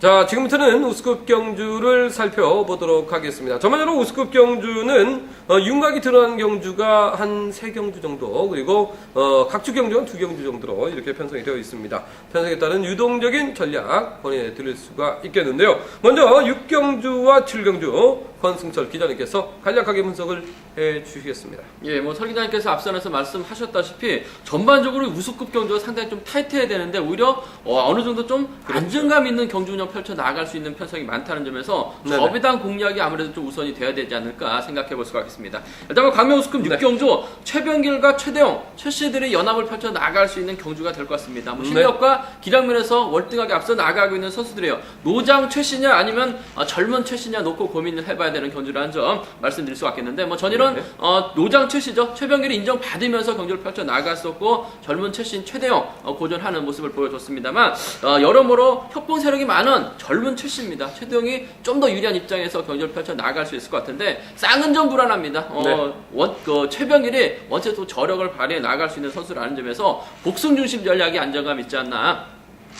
자, 지금부터는 우스급 경주를 살펴보도록 하겠습니다. 전반적으로 우스급 경주는 어, 윤곽이 드러난 경주가 한 세 경주 정도, 그리고 어, 각주 경주는 두 경주 정도로 이렇게 편성이 되어 있습니다. 편성에 따른 유동적인 전략 권해 드릴 수가 있겠는데요. 먼저 6경주와 7경주 권승철 기자님께서 간략하게 분석을 해 주시겠습니다. 예, 뭐 설 기자님께서 앞선에서 말씀하셨다시피 전반적으로 우수급 경주가 상당히 좀 타이트해야 되는데 오히려 어, 느 정도 좀 안정감 있는 경주 운영 펼쳐 나갈 수 있는 편성이 많다는 점에서 네네. 저비당 공략이 아무래도 좀 우선이 돼야 되지 않을까 생각해 볼 수가 있겠습니다. 일단 뭐 광명 우수급 네. 6경주 최병길과 최대영, 최씨들이 연합을 펼쳐 나갈 수 있는 경주가 될 것 같습니다. 뭐 네. 실력과 기량면에서 월등하게 앞서 나가고 있는 선수들이에요. 노장 최씨냐 아니면 어, 젊은 최씨냐 놓고 고민을 해봐야 되는 경주라는 점 말씀드릴 수 있겠는데 뭐 전일은 네. 어, 노장 최씨죠. 최병길이 인정받으면서 경주를 펼쳐 나갔었고 젊은 최신 최대영 어, 고전하는 모습을 보여줬습니다.만 어, 여러모로 협공 세력이 많은 젊은 최씨입니다. 최대영이 좀 더 유리한 입장에서 경주를 펼쳐 나갈 수 있을 것 같은데 쌍은 좀 불안합니다. 어, 네. 원, 그 최병길이 원체 또 저력을 발휘해 나갈 수 있는 선수라는 점에서 복승 중심 전략이 안정감 있지 않나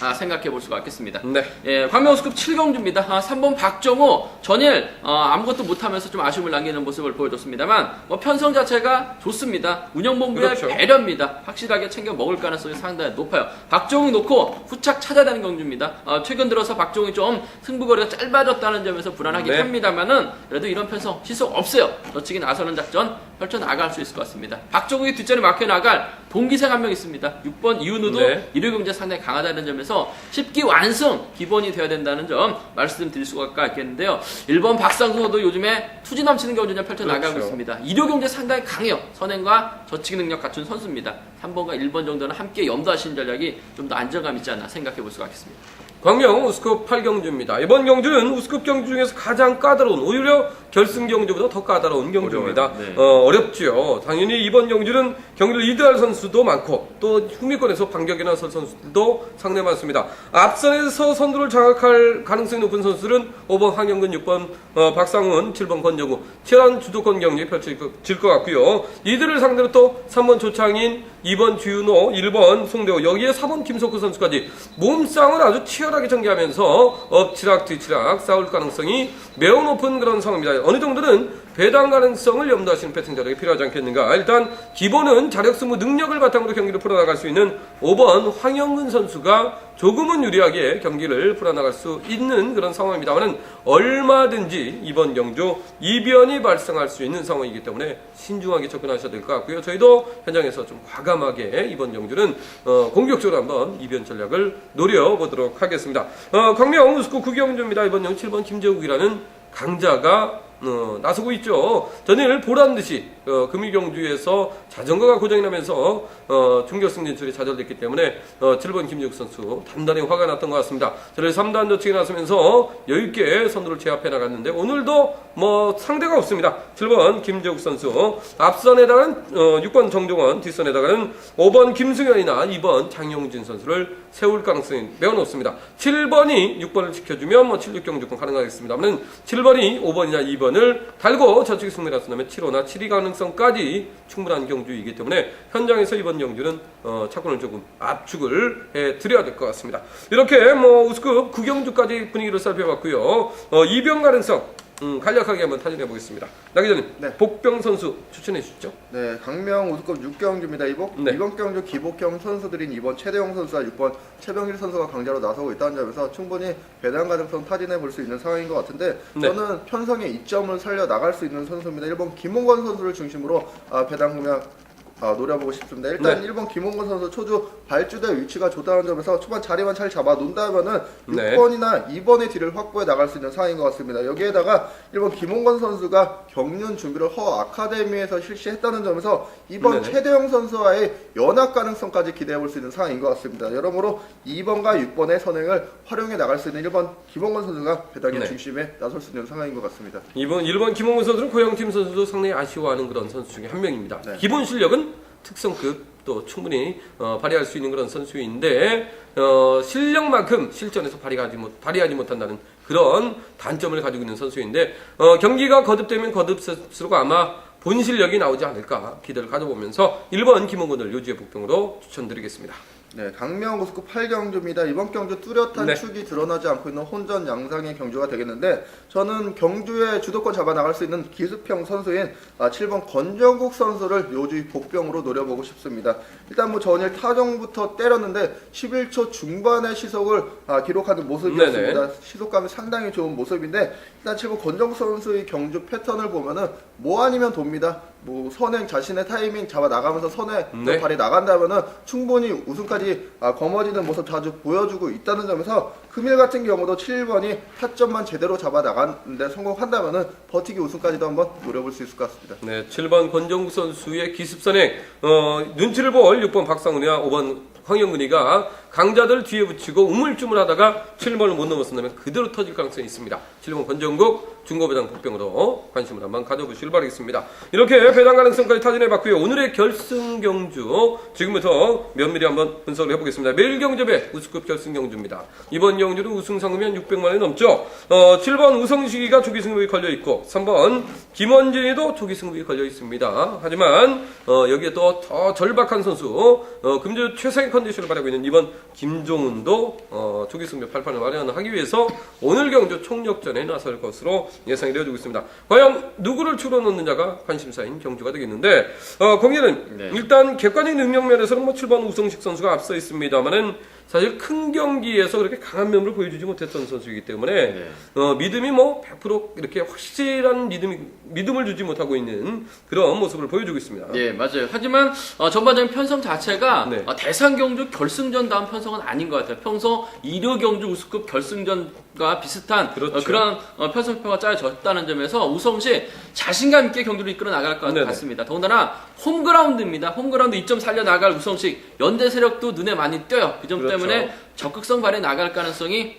아, 생각해 볼 수가 있겠습니다. 네. 예, 광명수급 7경주입니다. 아, 3번 박정호 전일 어, 아무것도 못하면서 좀 아쉬움을 남기는 모습을 보여줬습니다만 뭐 편성 자체가 좋습니다. 운영본부의 그렇죠. 배려입니다. 확실하게 챙겨 먹을 가능성이 상당히 높아요. 박정희 놓고 후착 찾아다니는 경주입니다. 어, 최근 들어서 박정희 좀 승부거리가 짧아졌다는 점에서 불안하긴 네. 합니다만은 그래도 이런 편성 희석 없어요. 너치기 나서는 작전 펼쳐 나갈 수 있을 것 같습니다. 박정희 뒷자리 막혀 나갈 동기생 한 명 있습니다. 6번 이윤우도 네. 일요 경제 상당히 강하다는 점에서 10기 완승 기본이 되어야 된다는 점 말씀드릴 수가 있겠는데요. 1번 박상수도 요즘에 투지 넘치는 경주를 펼쳐 나가고 그렇죠. 있습니다. 일요 경제 상당히 강해요. 선행과 저치기 능력 갖춘 선수입니다. 3번과 1번 정도는 함께 염두하시는 전략이 좀 더 안정감 있지 않나 생각해 볼 수가 있겠습니다. 광명 우스급 8경주입니다. 이번 경주는 우스급 경주 중에서 가장 까다로운, 오히려 결승 경주보다 더 까다로운 경주입니다. 어려워요. 네. 어, 어렵지요. 당연히 이번 경주는 경기를 리드할 선수도 많고 또 후미권에서 반격에 나설 선수들도 상당히 많습니다. 앞선에서 선두를 장악할 가능성이 높은 선수들은 5번 황영근, 6번 어, 박상훈, 7번 권정우, 치열한 주도권 경기 펼쳐질 것 같고요. 이들을 상대로 또 3번 조창인, 2번 주윤호, 1번 송대호, 여기에 4번 김석구 선수까지 몸싸움을 아주 치열하게 전개하면서 엎치락 뒤치락 싸울 가능성이 매우 높은 그런 상황입니다. 어느 정도는 배당 가능성을 염두하시는 배팅 전략이 필요하지 않겠는가. 일단 기본은 자력 승부 능력을 바탕으로 경기를 풀어나갈 수 있는 5번 황영근 선수가 조금은 유리하게 경기를 풀어나갈 수 있는 그런 상황입니다만은 얼마든지 이번 경주 이변이 발생할 수 있는 상황이기 때문에 신중하게 접근하셔야 될 것 같고요. 저희도 현장에서 좀 과감하게 이번 경주는 어, 공격적으로 한번 이변 전략을 노려보도록 하겠습니다. 어, 광명 우스코 구경주입니다. 이번 경 7번 김재욱이라는 강자가 어, 나서고 있죠. 전일 보란 듯이 어, 금일경주에서 자전거가 고장이 나면서 어, 중결승 진출이 좌절됐기 때문에 어, 7번 김재욱 선수 단단히 화가 났던 것 같습니다. 전일 3단 저치기 나서면서 여유있게 선두를 제압해 나갔는데 오늘도 뭐 상대가 없습니다. 7번 김재욱 선수 앞선에다가는 어, 6번 정종원 뒷선에다가는 5번 김승현이나 2번 장용진 선수를 세울 가능성이 매우 높습니다. 7번이 6번을 지켜주면 뭐 7, 6 경주권 가능하겠습니다만 7번이 5번이나 2번을 달고 저쪽에 승리를 나서면 7호나 7위 가능 성까지 충분한 경주이기 때문에 현장에서 이번 경주는 어, 차권을 조금 압축을 해 드려야 될 것 같습니다. 이렇게 뭐 우스급 9경주까지 분위기를 살펴봤고요. 어, 이변 가능성 음, 간략하게 한번 타진해 보겠습니다. 나 기자님, 네. 복병 선수 추천해 주시죠. 네, 강명 우수급 6경주입니다. 이번, 네. 이번 경주 기복형 선수들인 2번 최대영 선수와 6번 최병일 선수가 강자로 나서고 있다는 점에서 충분히 배당 가능성 타진해 볼 수 있는 상황인 것 같은데 네. 저는 편성의 이점을 살려 나갈 수 있는 선수입니다. 1번 김홍건 선수를 중심으로 아, 배당 공략 아, 노려보고 싶습니다. 일단 네. 1번 김홍건 선수 초주 발주대 위치가 좋다는 점에서 초반 자리만 잘 잡아 놓는다면은 네. 6번이나 2번의 뒤를 확보해 나갈 수 있는 상황인 것 같습니다. 여기에다가 1번 김홍건 선수가 경륜 준비를 허 아카데미에서 실시했다는 점에서 이번 네네. 최대영 선수와의 연합 가능성까지 기대해 볼 수 있는 상황인 것 같습니다. 여러모로 2번과 6번의 선행을 활용해 나갈 수 있는 1번 김홍건 선수가 배당의 네. 중심에 나설 수 있는 상황인 것 같습니다. 이번 1번 김홍근 선수는 고영팀 선수도 상당히 아쉬워하는 그런 선수 중에 한 명입니다. 네. 기본 실력은 특성급 또 충분히 어, 발휘할 수 있는 그런 선수인데 어, 실력만큼 실전에서 발휘하지 못 발휘하지 못한다는 그런 단점을 가지고 있는 선수인데 어, 경기가 거듭되면 거듭될수록 아마 본 실력이 나오지 않을까 기대를 가져보면서 1번 김원근을 요지의 복병으로 추천드리겠습니다. 네, 강명 고스급 8경주입니다. 이번 경주 뚜렷한 네. 축이 드러나지 않고 있는 혼전 양상의 경주가 되겠는데 저는 경주의 주도권 잡아 나갈 수 있는 기습형 선수인 아, 7번 권정국 선수를 요주 복병으로 노려보고 싶습니다. 일단 뭐 전일 타정부터 때렸는데 11초 중반의 시속을 아, 기록하는 모습이었습니다. 시속감이 상당히 좋은 모습인데 일단 7번 권정국 선수의 경주 패턴을 보면은 뭐 아니면 돕니다. 뭐 선행 자신의 타이밍 잡아 나가면서 선에 네. 발이 나간다면은 충분히 우승까지 아, 거머쥐는 모습 자주 보여주고 있다는 점에서 금일 같은 경우도 7번이 타점만 제대로 잡아 나가는데 성공한다면은 버티기 우승까지도 한번 노려볼 수 있을 것 같습니다. 네, 7번 권정국 선수의 기습 선행 어, 눈치를 볼 6번 박상훈이와 5번 황영근이가 강자들 뒤에 붙이고 우물쭈물하다가 7번을 못 넘었으면 그대로 터질 가능성이 있습니다. 7번 권정국 중고배당 복병으로 관심을 한번 가져보시길 바라겠습니다. 이렇게 배당 가능성까지 타진해봤고요. 오늘의 결승 경주 지금부터 면밀히 한번 분석을 해보겠습니다. 매일 경주배 우수급 결승 경주입니다. 이번 경주는 우승 상금이 한 600만 원이 넘죠. 어, 7번 우성식이가 조기 승급이 걸려 있고 3번 김원진이도 조기 승급이 걸려 있습니다. 하지만 어, 여기에 또 더 절박한 선수 어, 금주 최상의 컨디션을 바라고 있는 이번 김종훈도 어, 조기 승급 8판을 마련하기 위해서 오늘 경주 총력전에 나설 것으로 예상이 되어지고 있습니다. 과연 누구를 추려놓느냐가 관심사인 경주가 되겠는데 어, 거기는 네. 일단 객관적인 능력 면에서는 뭐 7번 우성식 선수가 앞서 있습니다만은 사실 큰 경기에서 그렇게 강한 면을 보여주지 못했던 선수이기 때문에 네. 어, 믿음이 뭐 100% 이렇게 확실한 믿음이, 믿음을 주지 못하고 있는 그런 모습을 보여주고 있습니다. 예, 맞아요. 하지만 어, 전반적인 편성 자체가 네. 어, 대상 경주 결승전 다음 편성은 아닌 것 같아요. 평소 2류 경주 우승급 결승전과 비슷한 그렇죠. 어, 그런 어, 편성표가 짜여졌다는 점에서 우성시 자신감 있게 경주를 이끌어 나갈 것 네네. 같습니다. 더군다나 홈그라운드입니다. 홈그라운드 2점 살려 나갈 우성식 연대 세력도 눈에 많이 띄어요. 그 점. 때문에 적극성 발휘 나갈 가능성이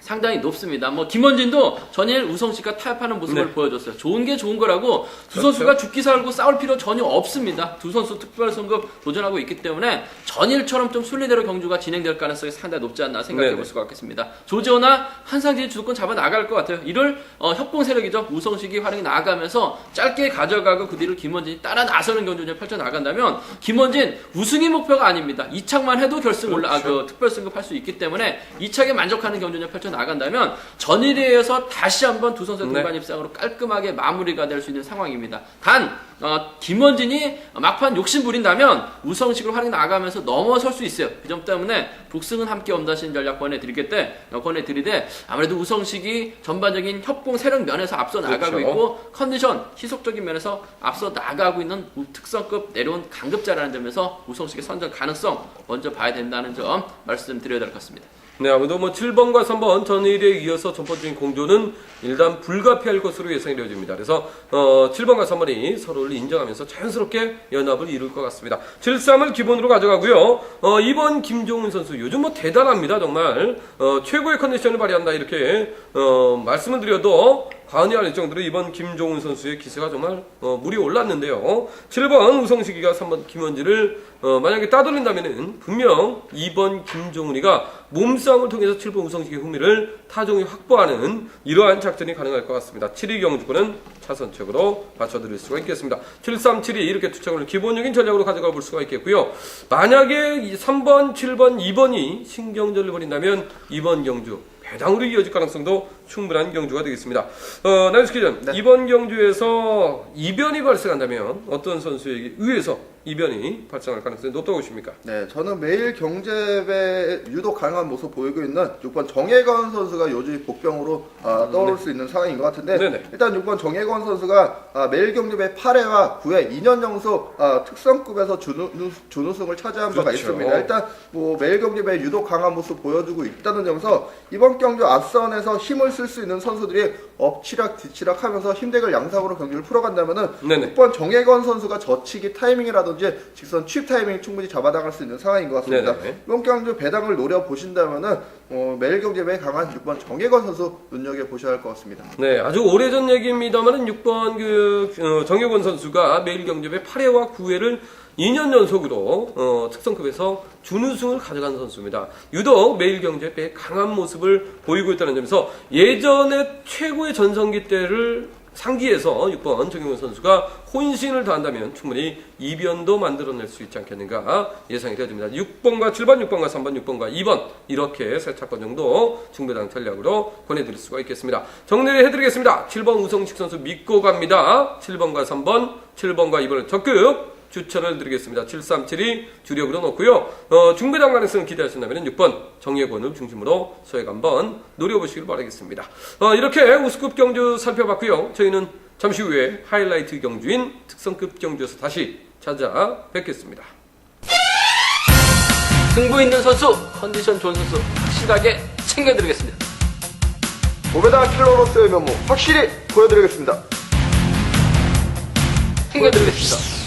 상당히 높습니다. 뭐 김원진도 전일 우성 씨가 타협하는 모습을 네. 보여줬어요. 좋은 게 좋은 거라고 두 그렇죠. 선수가 죽기 살고 싸울 필요 전혀 없습니다. 두 선수 특별 승급 도전하고 있기 때문에 전일처럼 좀 순리대로 경주가 진행될 가능성이 상당히 높지 않나 생각해. 볼 수가 있겠습니다. 조재호나 한상진이 주도권 잡아 나갈 것 같아요. 이를 어, 협공 세력이죠. 우성식이 활용이 나가면서 짧게 가져가고 그 뒤를 김원진이 따라 나서는 경주를 펼쳐 나간다면 김원진 우승이 목표가 아닙니다. 이착만 해도 결승 올라 아, 그 특별 승급할 수 있기 때문에 이착에 만족하는 경주를 펼쳐 나간다면 전일에 이어서 다시 한번 두 선수의 네. 동반 입상으로 깔끔하게 마무리가 될 수 있는 상황입니다. 단 어, 김원진이 막판 욕심 부린다면 우성식을 활용 나가면서 넘어설 수 있어요. 그 점 때문에 북승은 함께 엄다신 전략 권해드리겠대 어, 권해드리되 아무래도 우성식이 전반적인 협공 세력 면에서 앞서 나가고 그렇죠. 있고 컨디션 희속적인 면에서 앞서 나가고 있는 우- 특성급 내려온 강급자라는 점에서 우성식의 선전 가능성 먼저 봐야 된다는 점 말씀드려야 될 것 같습니다. 네, 아무래도 뭐 7번과 3번 전일에 이어서 전반적인 공조는 일단 불가피할 것으로 예상이 되어집니다. 그래서 어, 7번과 3번이 서로를 인정하면서 자연스럽게 연합을 이룰 것 같습니다. 7-3을 기본으로 가져가고요. 어, 2번 김종훈 선수 요즘 뭐 대단합니다. 정말 어, 최고의 컨디션을 발휘한다 이렇게 어, 말씀을 드려도 아닐 정도로 이번 김종훈 선수의 기세가 정말 어, 물이 올랐는데요. 7번 우성식이가 3번 김원지를 어, 만약에 따돌린다면은 분명 2번 김종훈이가 몸싸움을 통해서 7번 우성식의 흥미를 타종이 확보하는 이러한 작전이 가능할 것 같습니다. 7위 경주권은 차선책으로 맞춰드릴 수가 있겠습니다. 7, 3, 7이 이렇게 투척을 기본적인 전략으로 가져가 볼 수가 있겠고요. 만약에 이 3번, 7번, 2번이 신경전을 벌인다면 2번 경주 배당으로 이어질 가능성도 충분한 경주가 되겠습니다. 어, 나이스 기전 네. 이번 경주에서 이변이 발생한다면 어떤 선수에게 의해서 이변이 발생할 가능성이 높다고 보십니까? 네, 저는 매일 경제배 유독 강한 모습 보이고 있는 6번 정혜건 선수가 요즘 복병으로 아, 떠오를 수 있는 상황인 것 같은데 음, 네네. 일단 6번 정혜건 선수가 아, 매일 경제배 8회와 9회 2년 연속 아, 특성급에서 준우, 준우승을 차지한 바가 그렇죠. 있습니다. 일단 뭐 매일 경제배 유독 강한 모습 보여주고 있다는 점에서 이번 경주 앞선에서 힘을 쓸 수 있는 선수들이 엎치락 뒤치락 하면서 힘대결 양상으로 경기를 풀어간다면은 네네. 6번 정혜건 선수가 저치기 타이밍이라든지 경주에 직선 취입 타이밍 충분히 잡아나갈 수 있는 상황인 것 같습니다. 네네. 이번 경주 배당을 노려 보신다면은 어, 매일경제에 강한 6번 정혜건 선수 눈여겨 보셔야 할 것 같습니다. 네, 아주 오래전 얘기입니다만은 6번 그 어, 정효권 선수가 매일경제의 8회와 9회를 2년 연속으로 어, 특성급에서 준우승을 가져간 선수입니다. 유독 매일경제의 강한 모습을 보이고 있다는 점에서 예전에 최고의 전성기 때를 상기해서 6번 정효권 선수가 혼신을 다한다면 충분히 이변도 만들어낼 수 있지 않겠는가 예상이 되어집니다. 6번과 7번, 6번과 3번, 6번과 2번 이렇게 세 차권 정도 중배당 전략으로 권해드릴 수가 있겠습니다. 정리를 해드리겠습니다. 7번 우성식 선수 믿고 갑니다. 7번과 3번, 7번과 2번을 적극 추천을 드리겠습니다. 7372 주력으로 놓고요. 어, 중배당 가능성을 기대하신다면 6번 정예권을 중심으로 소액 한번 노려보시길 바라겠습니다. 어, 이렇게 우수급 경주 살펴봤고요. 저희는 잠시 후에 하이라이트 경주인 특성급 경주에서 다시 찾아뵙겠습니다. 승부 있는 선수, 컨디션 좋은 선수 확실하게 챙겨드리겠습니다. 고배당 킬러로서의 면모 확실히 보여드리겠습니다. 챙겨드리겠습니다.